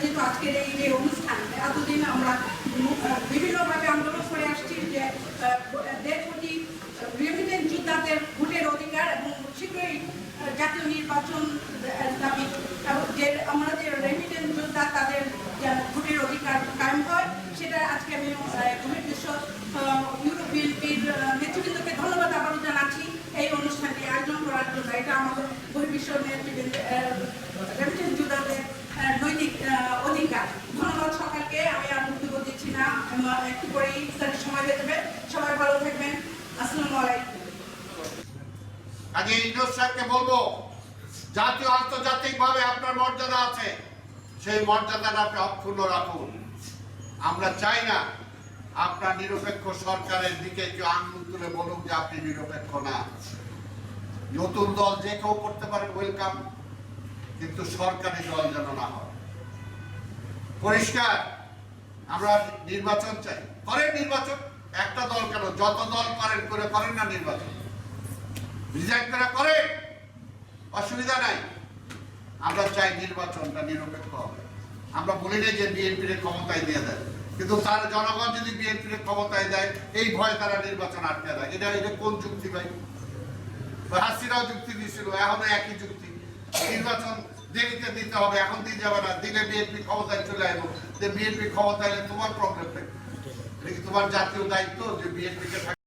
যেহেতু আজকের এই যে অনুষ্ঠান, এতদিন আমরা বিভিন্নভাবে আন্দোলন করে আসছি যে দেড় কোটি বিভিন্ন যোদ্ধাদের ভোটের অধিকার এবং শীঘ্রই জাতীয় নির্বাচন কাজে ইউনুস সাহেবকে বলব, জাতীয় আন্তর্জাতিক ভাবে আপনার মর্যাদা আছে। সেই মর্যাদাটা আপনি অক্ষুণ্ণ রাখুন। আমরা চাই না আপনার নিরপেক্ষ সরকারের দিকে কেউ আঙুল তুলে বলুক যে আপনি নিরপেক্ষ না। নতুন দল যে কেউ করতে পারেন ওয়েলকাম কিন্তু সরকারি দল যেন না হয়। পরিষ্কার, আমরা নির্বাচন চাই। করেন নির্বাচন। একটা দল কেন? যত দল পারেন করে করেন না নির্বাচন। রিজাইন করা করে অসুবিধা নাই। আমরা চাই নির্বাচনটা নিরপেক্ষ হবে। আমরা বলি না যে বিএনপির ক্ষমতায় দিয়ে দেয়। কিন্তু তার জনগণ যদি বিএনপির ক্ষমতায় দেয়, এই ভয় তারা নির্বাচন আটকে দেয়। এটা এটা কোন যুক্তি ভাই? হাসিরাও যুক্তি দিয়েছিল, এখনও একই যুক্তি। নির্বাচন দেরিতে দিতে হবে, এখন দিয়ে যাবে না। দিলে বিএনপি ক্ষমতায় চলে আসব। যে বিএনপি ক্ষমতায় তোমার প্রবলেম কি তোমার জাতীয় দায়িত্ব যে বিএনপিকে